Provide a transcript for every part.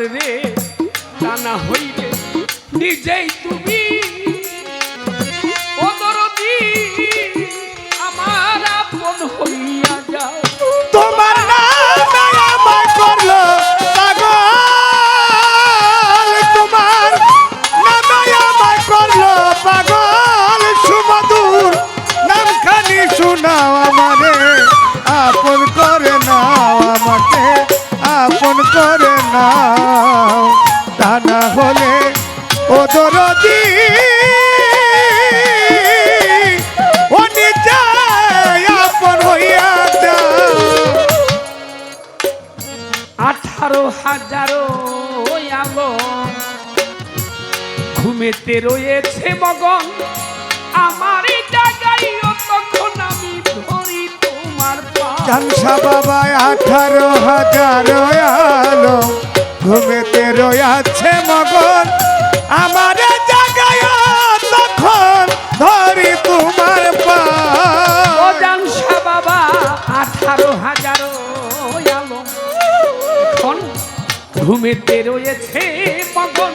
দয়াল তা না হইলে নিজেই তুমি হলে ও দরদি ও আপন হইয়া যাও। আঠারো হাজারো ঘুমেতে রয়েছে মগন। আমার জায়গায় তখন আমি ধরি তোমার বাবা আঠারো হাজার আলো ঘুমেতে রয়াছে মগন। আমার জাগায় তখন ধরি তোমার পা বাবা, আঠারো হাজারো ঘুমেতে রয়েছে মগন।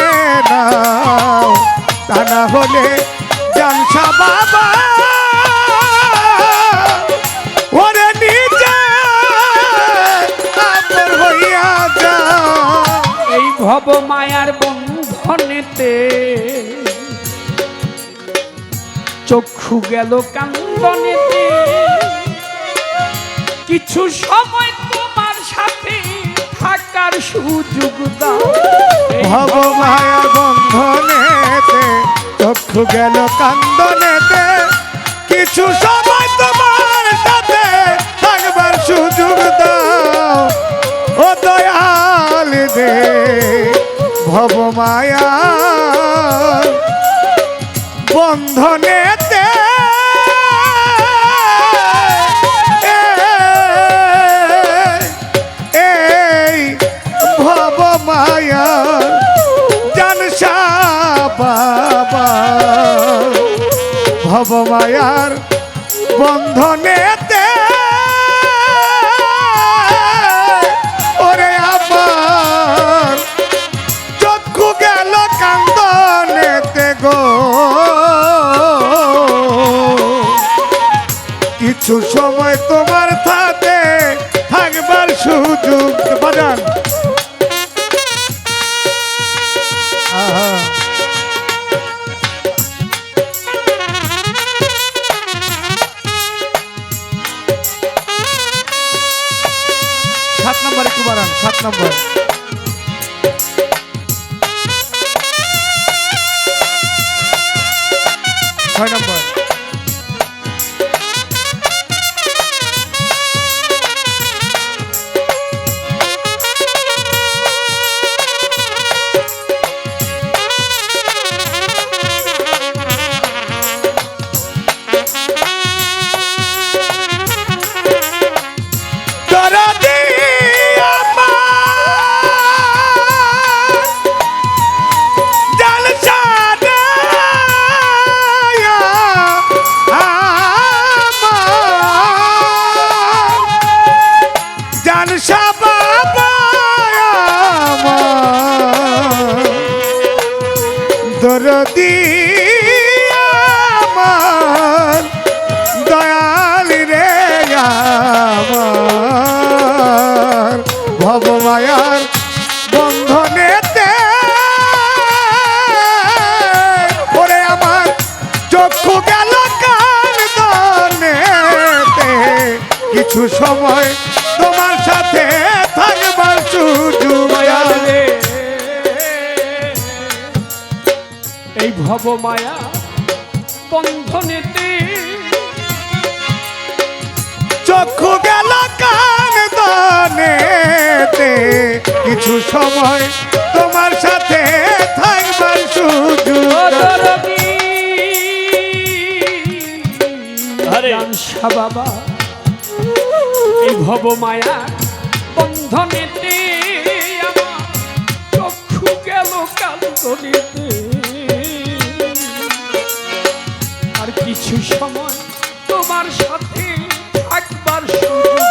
তা না হলে জানসা বাবা। ওরে নিজে আপন হইয়া যাও। এই ভব মায়ার বন্ধনেতে চক্ষু গেল কান্দনেতে। কিছু সময় তোমার সাথে থাকার সুযোগ দাও। ভব মায়ার চক্ষু গেল কান্দনেতে। কিছু সময় তোমার সাথে থাকবার সুযোগ দাও। ও দয়াল দে, ভব মায়া। বন্ধনেতে মায়ার বন্ধনেতে। ওরে আমার চক্ষু গেল কান্দনেতে গো। কিছু সময় তোমার বাড়ান সাত নম্বর। ছয় নম্বর। কিছু সময় তোমার সাথে থাকবার সুযোগ এই ভব মায়া বন্ধনেতে চক্ষু গেল কান দানেতে। কিছু সময় তোমার সাথে থাকবার সুযোগ বাবা। এই ভব মায়া বন্ধনেতে আমার চক্ষু গেল কান্দনেতে আর কিছু সময় তোমার সাথে একবার সুযোগ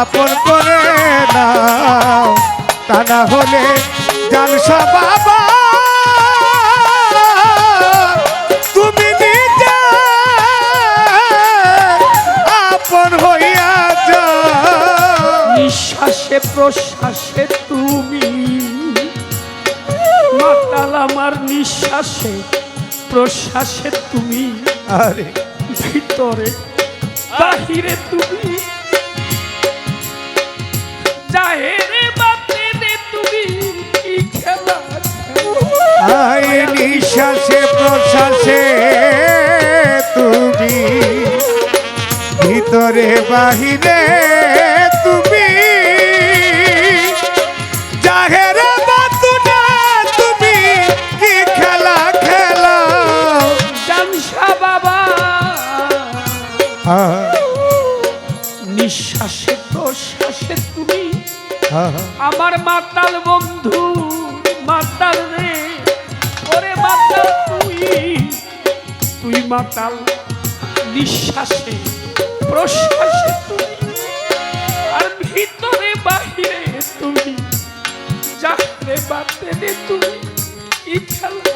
আপন করে নাও। তা না হলে জানসা বাবা তুমি নিজে আপন হইয়া নিঃশ্বাসে প্রশ্বাসে তুমি। মাতাল আমার নিঃশ্বাসে প্রশ্বাসে তুমি। আরে। ভিতরে বাহিরে তুমি। জাহেরে বাতিনে তুমি তুমি ভিতরে বাহিরে প্রশ্বাসে তুমি। হা, হা। আমার মাতাল বন্ধু মাতাল রে। ওরে মাতাল তুই তুই মাতাল নিঃশ্বাসে প্রশ্বাসে তুমি আর ভিতরে বাহিরে তুমি যাতে বাতে তুমি কি খেলা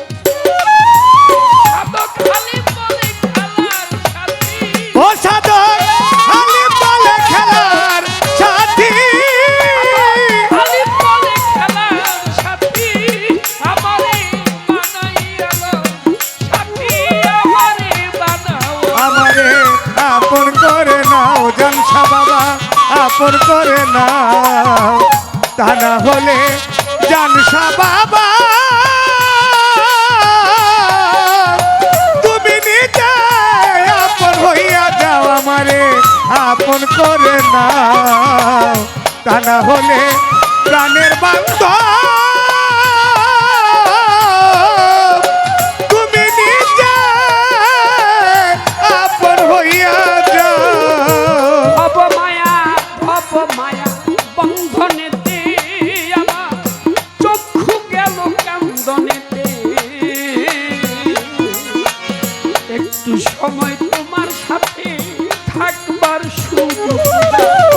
আপন করে না। তা না হলে জানসা বাবা। তুমি নিজে আপন হইয়া যাও আমারে, আপন করে না তা না হলে প্রাণের বান্ধব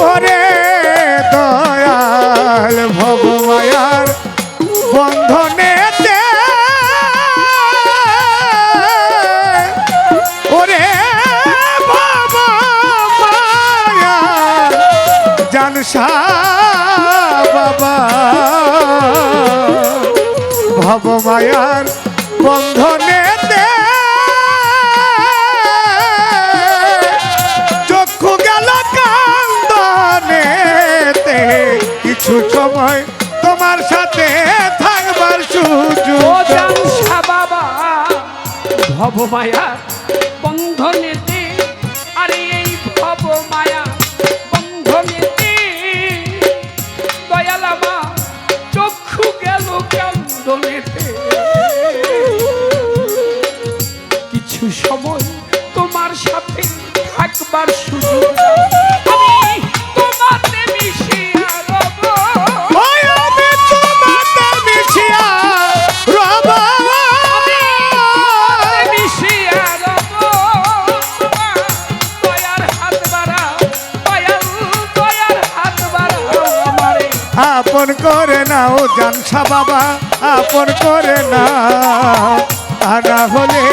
ওরে বন্ধনেতে ওরে ভবমায়ার জানসা বাবা। ভবমায়ার বন্ধনেতে ভব মায়া বন্ধনেতে আরে এই ভব মায়া বন্ধনেতে দয়ালামা চক্ষু গেল কান্দনেতে কিছু সময় আপন করে নাও জানসা বাবা আপন করে না। না হলে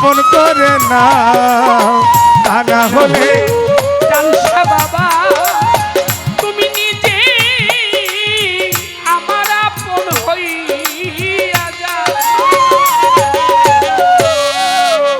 আপন করে না তা না হলে